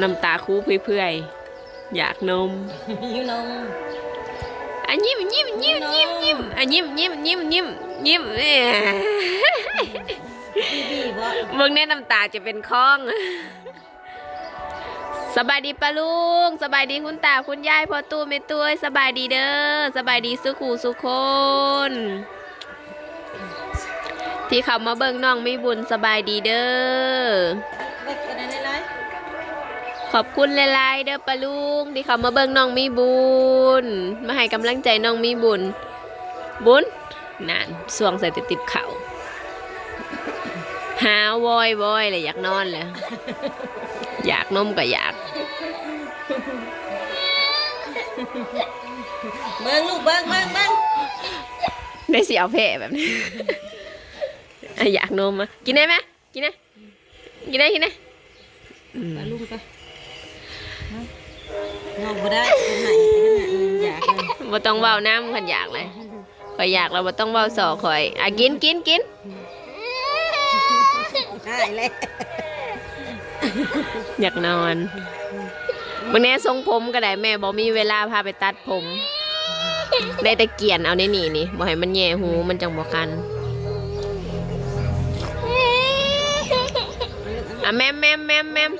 น้ำตาคูเพื่อยๆอยากนมยูนมอะยิ้มยิ้มยิ้มยิ้มยิ้มอะยิ้มยิ้มยิ้มยิ้มยิ้มเอ้ยพี่พี่บ่เบิ่งแน่น้ำตาจะเป็นคล้อง สบายดีปะลุง สบายดีคุณตาคุณยายพ่อตู้แม่ตุ้ยสบายดีเด้อสบายดีสุขูสุขคนที่เขามาเบิ่งน้องมีบุญสบายดีเด้อ อบคุณหลายๆเด้อปะลุงที่เขามาเบิ่งน้องมีบุญ มาให้กำลังใจน้องมีบุญ บุญนั่นสวงใส่ติดติบเขาหาวอยวอยเลยอยากนอนเลยอยากนมก็อยาก เบิ้งลูกเบิ้งเบิ้งเบิ้งได้เสียวแผ่แบบนี้อะอยากนมอะกินได้ไหมกินได้กินได้กินได้อืมไปลูกไป งอบ่ได้เป็นไหนเป็นไหนอยากเลยบ่ต้องเว้าน้ำขันอยากเลยข่อยอยากแล้วบ่ต้องเว้าสอข่อยอะกินกินกินหายเลยอยากนอนบางแน่ทรงผมก็ได้แม่บอกมีเวลาพาไปตัดผม ได้แต่เกลียนเอาในนี่นี่บอกให้มันแย่หูมันจังบอกกันอะแมมแมมแมมแมม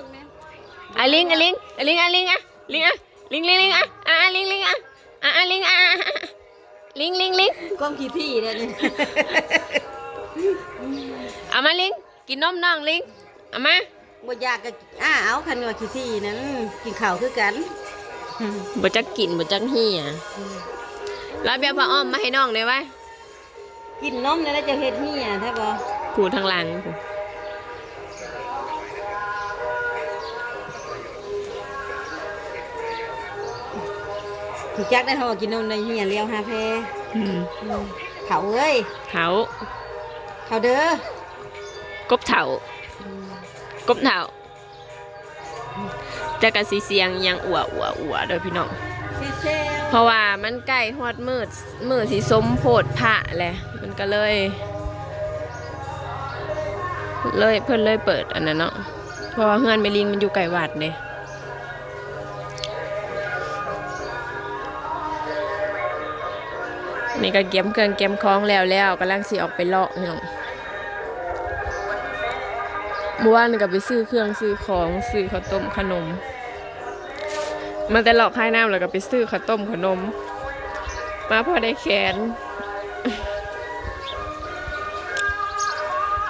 อะลิงอะลิงอะลิงอะลิงอะลิงอะลิงลิงลิงอะอะอะลิงลิงอะอะอะลิงอะอะอะลิงลิงลิงกล้องขี้ที่เลยนี่เอามาลิงกินนมน้องลิงเอามาบ่อยากก็อ้าเอาคันว่าขี้ที่นั้นกินข้าวคือกันบ่จักกินบ่จักเฮียแล้วเบียร์พระอ้อมมาให้น้องได้ไหมกินนมแล้วจะเฮ็ดเหี้ยแท้บ่ผูทางหลัง ถูกจักได้เฮาว่ากินนมในเหี้ยเลี้ยวหาแพอืมเขาเอ้ยเขาเขาเด้อกบเถากบเถาจะกะสีเสียงยังอัวอัวอัวเด้อพี่น้องซิเซลเพราะว่ามันใกล้ฮอดมืดมืดสีสมโพดพระแหละ มันก็เลย เลยเพิ่นเลยเปิดอันนั้นเนาะเพราะว่าเฮือนแม่ลิงมันอยู่ไกลวัดเด้ นี่ก็เก็บเครื่องเก็บของแล้วแล้วกำลังสิออกไปเลาะพี่น้องเมื่อวานก็ไปซื้อเครื่องซื้อของซื้อข้าวต้มขนม มาแต่หลอกค่ายน้ำแล้วก็ไปซื้อข้าวต้มขนม มาพอได้แขน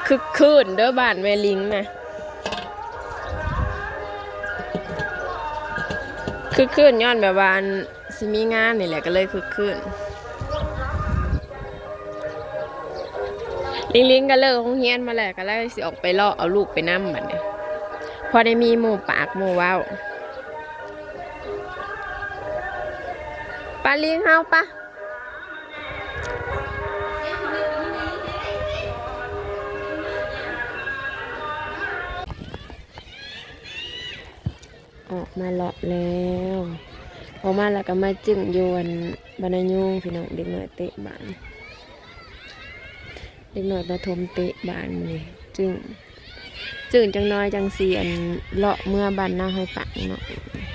คึกคืนเด้อบ้านแม่ลิงนะคึกคืนย้อนแบบว่าอันสิมีงานนี่แหละก็เลยคึกคืน ลิงลิงก็เลิกโรงเรียนมาแล้วก็เลยสิออกไปเลาะเอาลูกไปนั่มบัดเนี่ยพอได้มีหมูปากหมูว้าวปลาลิงเฮาปะออกมาเลาะแล้วออกมาแล้วก็มาจึงโยวนบรรยุงพี่น้องเด็กน่อยเตะบาน เด็กหน่อยประทมเตะบานนี่จึงจึงจังน้อยจังเสียนเลาะเมื่อบ้านหน้าห้อยปังเนาะ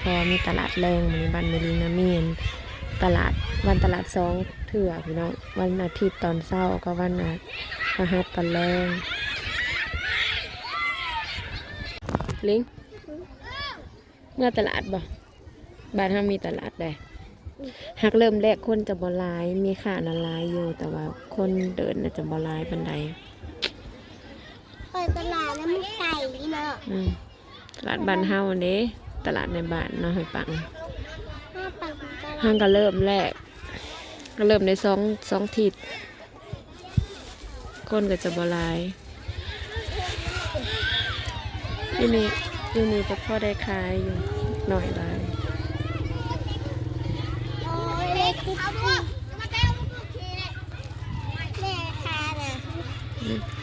พอมีตลาดแรงมันบ้านเมลินาเมียนตลาดวันตลาดสองเถื่อพี่น้องวันอาทิตย์ตอนเช้าก็วันอาพฤหัสตอนแรงลิงเมื่อตลาดบ่บ้านทามีตลาดได้ หักเริ่มแรกคนจะบ่หลาย มีข่านะหลายอยู่ แต่ว่าคนเดินน่ะจะบ่หลายบันไดเปิดตลาดแล้วมันไก่นี่เนาะอืมตลาดบ้านเฮาเด้ตลาดในบ้านเนาะให้ปังห้าปังตลาห้างดก็เริ่มแรก ก็เริ่มในสองสองทิศคนก็จะบหลายอยู่นี่อยู่นี่ก็พอได้ขายอยู่หน่อยหลาย โอ้ย เล็กที่สุดแม่ค่ะน่ะ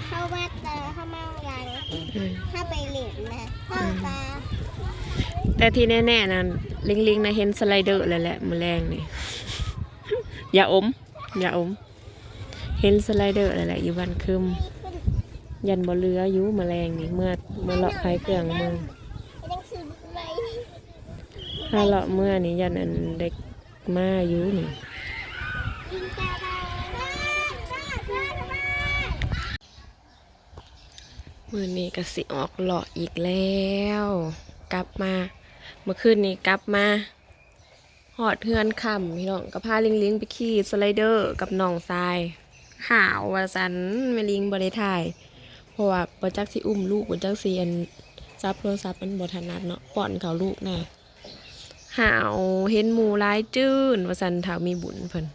เข้าวัดแต่เข้าเมาอย่างถ้าไปเหล็กนะพ่อตาแต่ที่แน่ๆนะลิงลิงๆนะเห็นสไลเดอร์เลยแหละมือแรงนี่อย่าอม อย่าอม เห็นสไลเดอร์เลยแหละอยู่บ้านคืมยันบ่เรืออยู่แมลงนี่เมื่อเมื่อเลาะไผ่เครื่องมือหนังสือถ้าเลาะเมื่อนี้ยันอันเด็กมาอยู่นี่ตาบา มือนี้ก็สิออกเลาะอีกแล้ว กลับมา เมื่อคืนนี้กลับมาหอดเทือนคำพี่น้องก็พาลิงลิงไปขี่สไลเดอร์กับน้องทรายหาวว่าสันไม่ลิงบริถ่ายเพราะว่าบจักสิอุ้มลูกบจักสิอันซับโทรศัพท์มันบถนัดเนาะป้อนเขาลูกแน่หาวเห็นหมูร้ายจื้นว่าสันถามีบุญเพิ่น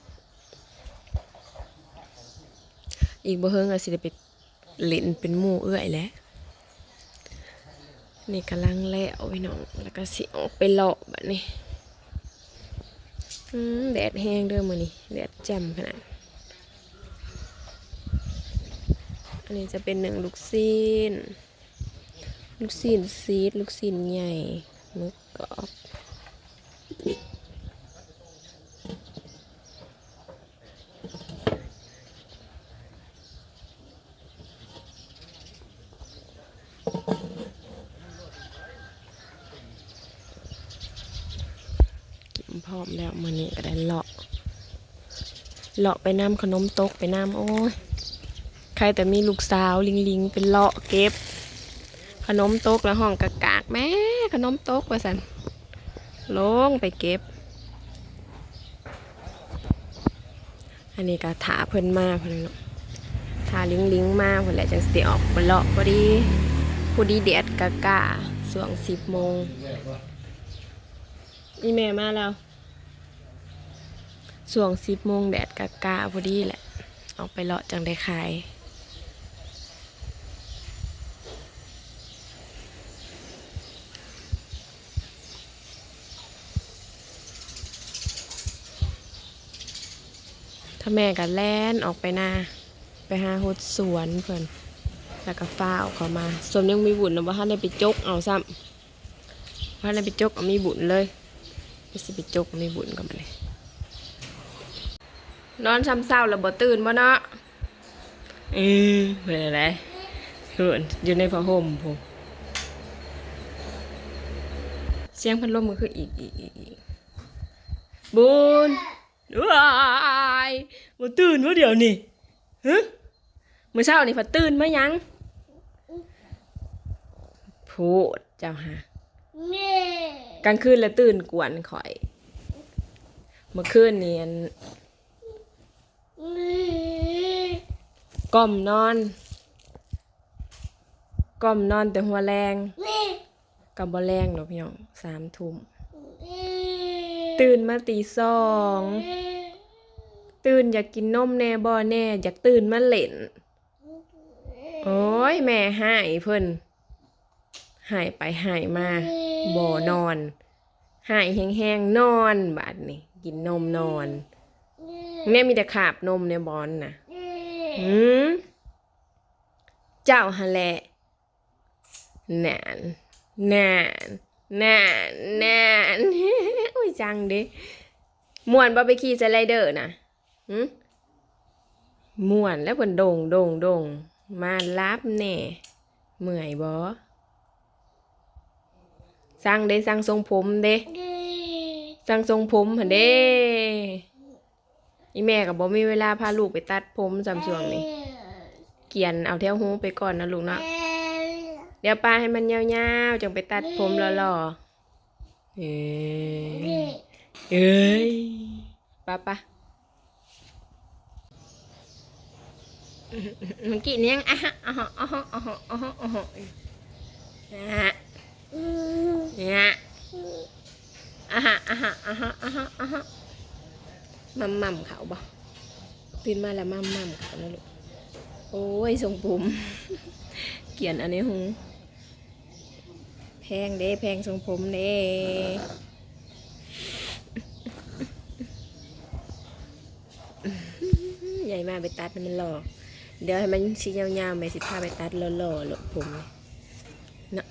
อีกบ่เฮิงก็สิได้ไป เล่นเป็นหมู่เอื้อยแล้วนี่กำลังแล้วพี่น้อง แล้วก็สิออกไปเลาะแบบนี้แดดแห้งเด้อมือนี่แดดแจ่มขนาด อันนี้จะเป็นหนึ่งลูกซีน ลูกซีนซีด ลูกซีนใหญ่มึกกรอบ พร้อมแล้วมือนี้ก็ได้เลาะเลาะไปน้ำขนมตกไปน้ำโอ้ยใครแต่มีลูกสาวลิงลิงเป็นเลาะเก็บ ขนมตกแล้วห้องกะกากแม่ขนมตกว่าสันลงไปเก็บ อันนี้ก็ถาเพิ่นมาเพิ่นเนาะถาลิงลิงมาเพิ่นแหละจังสิออกไปเลาะพอดีพอดีแดดกะกาส่วงสิบโมงนี่แม่มาแล้ว ส่วงสิบโมงแดดกะกาพอดีแหละ ออกไปเลาะจังได้ขายถ้าแม่กับแล่นออกไปนาไปหาหดสวนเพิ่อนแล้วก็ฟ้าวเขามา ส่วนยังมีบุญนะว่าท่านได้ไปจกเอาซ้ำว่าท่านได้ไปจกเอามีบุญเลยไปสิไปจกมีบุญกันมาเลย นอนซ้ำเศร้าแล้วบ่ตื่นบ่เนาะเออเป็นอะไรเหินอยู่ในผ้าห่มผมเสียงพัดลมมันคืออีกอีกอีกอีกบุญว้ายบ่ตื่นว่าเดี๋ยวนี่ฮะเมื่อเช้านี่พัดตื่นมายังพูดเจ้าฮะแม่กลางคืนแล้วตื่นกวนข่อย เมื่อคืนนี่อันแม่ ก้มนอน ก้มนอนแต่หัวแรงกับบ่แรงดอกพี่น้องสามทุ่มตื่นมาตีสองตื่นอยากกินนมแน่บ่แน่อยากตื่นมาเล่น โอ้ยแม่หายเพิ่นหายไปหายมาบ่นอนหายแห้งๆนอนบาดนี้กินนมนอน แม่มีแต่ขาบนมในบอนน่ะหืมเจ้าฮะแหละนานนานนานนานอุ้ยจังเดิม่วนบ่ไปขี่สไลเดอร์นะหืมม่วนแล้วเพิ่นโด่งโด่งโด่งมารับแน่เมื่อยบ่สั่งเด้สั่งทรงผมเด้สั่งทรงผมหั่นเด้ อีแม่ก็บ่มีเวลาพาลูกไปตัดผมจำช่วงนี้เกียนเอาเที่ยวหูไปก่อนนะลูกเนาะเดี๋ยวปลาให้มันยาวๆจังไปตัดผมหล่อๆเอ้ยเอ้ยปะปะเมื่อกี้เนี่ยงอะฮะอะฮะอะฮะอะฮะอะฮะอะฮะนะฮะเนี่ยอะฮะอะฮะอะฮะอะฮะอะฮะ มัมมัมเขาบ่ตื่นมาแล้วมัมมัมเขานะลูกโอ้ยทรงผม เกียนอันนี้หงแพงเด้แพงทรงผมเด้ใหญ่มากไปตัดมันหล่อเดี๋ยวให้มันชี้ยาวๆแม่สิพาไปตัดหล่อๆหลบผมเลยเนาะ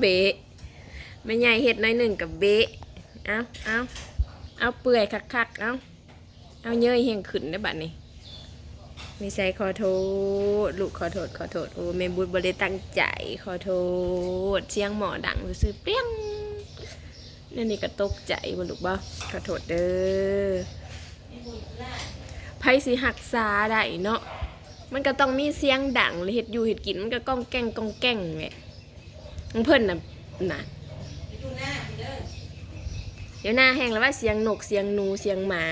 เบะไม่ใหญ่เห็ดน้อยหนึ่งกับเบะเอาเอาเอาเปื่อยคักๆเอาเอาเยยเฮงขึ้นได้บัดนี้ไม่ใช่ขอโทษ ลูกขอโทษ ขอโทษ โอ้แม่บุญบริตั้งใจ ขอโทษ เสียงหมอดังซื้อๆเปรี้ยงนั่นี่ก็ตกใจบ่ลูกบ่ขอโทษเด้อไผสิหักษาได้เนาะมันก็ต้องมีเสียงดังหรือเฮ็ดอยู่เฮ็ดกินมันก็ก้องแก้งก้องแก้งแหละ เพิ่นน่ะน่ะเดี๋ยวหน้าแห้งแล้วว่าเสียงนกเสียงหนูเสียงหมา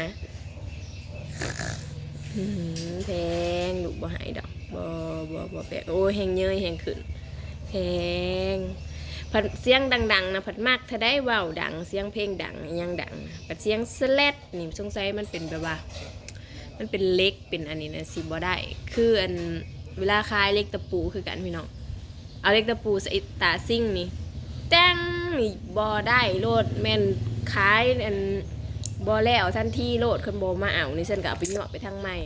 อื้อหือแพงลูบ่หายดอกบ่บ่บ่แปลกโอ้แหงเยยแหงขึ้นแพงผัดเสียงดังๆนะผัดมากถ้าได้ว้าวดัง เสียงเพลงดังยังดังผัดเสียงสแลดนี่สงสัยมันเป็นแบบว่า มันเป็นเล็กเป็นอันนี้นะสิบ่ได้ คืออันเวลาคายเล็กตะปูคือกันพี่น้อง เอาเล็กตะปูใส่ตาซิ่งนี่แจ้งนี่บอได้โลดแม่นขายอันบอแล้วทันทีโลดคนโบมาเอานี่ฉันก็เอาไปเหาะไปทางใหม่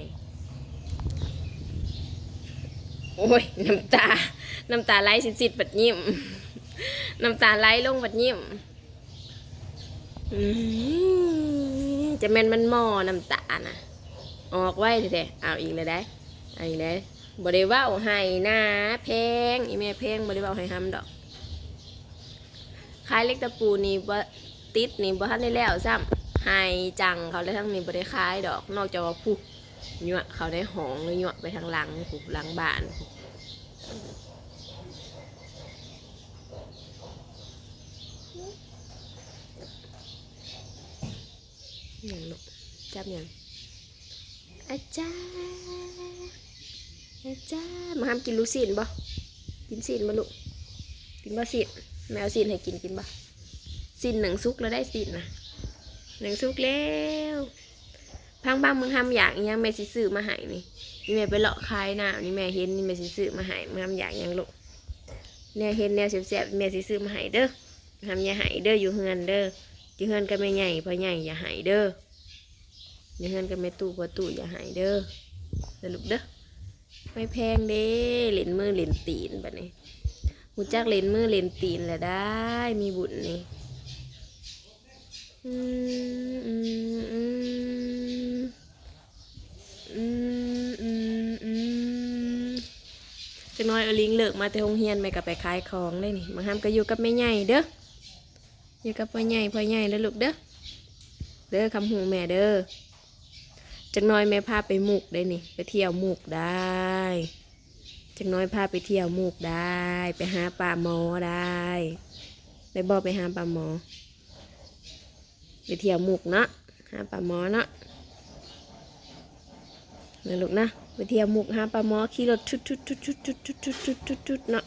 โอ้ยน้ำตา น้ำตาไหลสิดๆบัดยิ้มน้ำตาไหลลงบัดยิ้มจะแม่นมันหมอน้ำตานะออกไว้แท้ๆเอาอีกเลยได้เอาอีกเลย บ่ได้เว้าให้นะเพงอีแม่เพงบ่ได้เว้าให้ห้ำดอกขายเล็กตะปูนี่บ่ติดนี่บ่ทันได้แล้วซ้ำหายจังเขาเลยทั้งนี้บ่ได้ายดอก นอกจากว่าผู้ยั่วเขาได้หองหรือยั่วไปทางหลังผู้หลังบ้านผู้หยังลูกจับหยังอาจารย์ อาจามาห้ามกินลูกศิลบ่กินศิลบ่ลูกกินบ่ศิลแมวซีนให้กินกินปะซีนหนึ่งซุกแล้วได้ซีนนะหนึ่งซุกแล้วพังบ้างมึงทำอยากยังแม่สิซื้อมาให้นี่นี่แม่ไปเลาะคายน้านี่แม่เห็นนี่แม่สิซื้อมาให้มึงทำอยากยังลูกแนวเห็นแนวเสียบๆแม่สิซื้อมาให้เด้อทำอย่าให้เด้ออยู่เฮือนเด้ออยู่เฮือนก็ไม่ใหญ่พอใหญ่อย่าให้เด้ออยู่เฮือนก็ไม่ตู้พอตู้อย่าให้เด้อเด้อลูกเด้อ ไม่แพงเด้เหรียญมือเหรียญตีนแบบนี้หูจักเลนมือเลนตีนแหละได้ มีบุญนี่อืมอืมอืมอืมอืมอืมจักหน้อยเอลิงเลิกมาแต่โรงเรียนไปกับไปขายของเลยนี่บางครั้งก็อยู่กับแม่ใหญ่เด้ออยู่กับพ่อใหญ่พ่อใหญ่แล้วลูกเด้อเด้อคำหูแม่เด้อจักหน้อยแม่พาไปมุกได้นี่ ไปเที่ยวมุกได้ จักหน้อยพาไปเที่ยวมุกได้ ไปหาปลาหมอได้ไปบอกไปหาปลาหมอ ไปเที่ยวมุกเนาะหาปลาหมอเนาะนะลูกนะไปเที่ยวมุกหาปลาหมอขี่รถชุดชุดชุดชุดชุดชุดชุดชุดชุดชุดเนาะ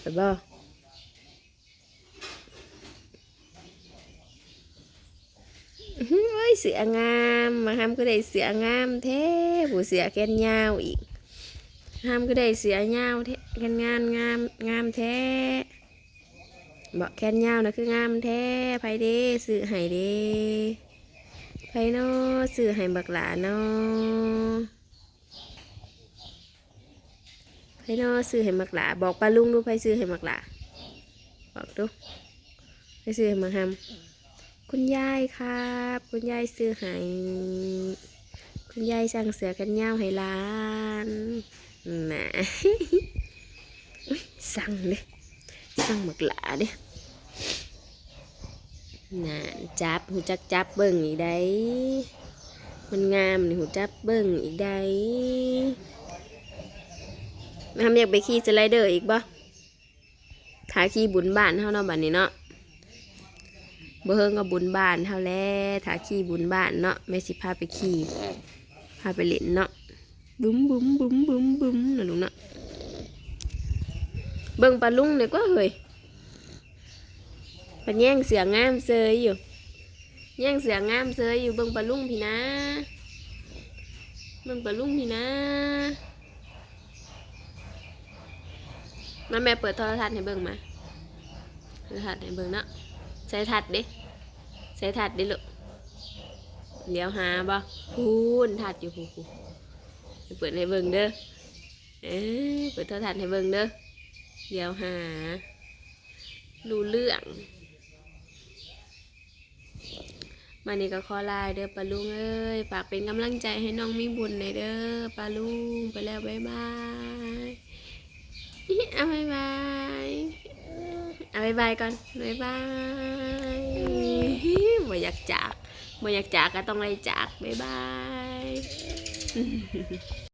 ไปบอกอื้อหือเอ้ ยเสืองามมาทำก็ได้เสืองามแท้ผู้เสือแกนยาวอีกทำก็ได้เสือยาวแท้แกนงานงามงามแท้บอกแกนยาวนะคืองามแท้ไผเด้สื่อให้เด้ไผเนาะสื่อให้บักหลาเนาะไผเนาะสื่อให้บักหลาบอกปลาลุงดูไผสื่อให้บักหลาบอกดูไผสื่อให้มาทำ คุณยายครับ คุณยายซื้อให้คุณยายสั่งเสือกันยาวให้ร้านน่ะสั่งเลยสั่งหมักหลาเด้น่ะจับหูจักจับเบิ่งอีกได้มันงามนี่หูจับเบิ่งอีกได้ทำอยากไปขี่สไลเดอร์อีกบ่ขาขี่บุญบ้านเท่าเนาะบัดนี้เนาะ เบิ่งกับบุญบ้านเท่าแล้วถ้าขี่บุญบ้านเนาะแม่สิพาไปขี่พาไปเล่นเนาะบุ้มบุ้มบุ้มบุ้มบุ้มนะลุงเนาะเบิ่งปลาลุงเนี่ยก็เฮ้ยปันแย่งเสืองามเซยอยู่แย่งเสืองามเซยอยู่เบิ่งปลาลุงพี่นะ เบิ่งปลาลุงพี่นะมาแม่เปิดโทรทัศน์ให้เบิ่งมาโทรทัศน์ให้เบิ่งเนาะใส่ถัดดิ ใส่ถัดดิลูกเดี๋ยวหาบ่พูนถัดอยู่พูพูไปเปิดให้เบิ่งเด้อเอ้ยเปิดโทรทัศน์ให้เบิ่งเด้อเดี๋ยวหารู้เรื่องมานี่ก็ขอลายเด้อปาลุงเอ้ยฝากเป็นกำลังใจให้น้องมีบุญหน่อยเด้อปาลุงไปแล้วบ๊ายบายอิ๊ะเอาบ๊ายบาย เอาบายบายก่อนบายบายบ่อยากจากบ่อยากจากก็ต้องไล่จากบายบาย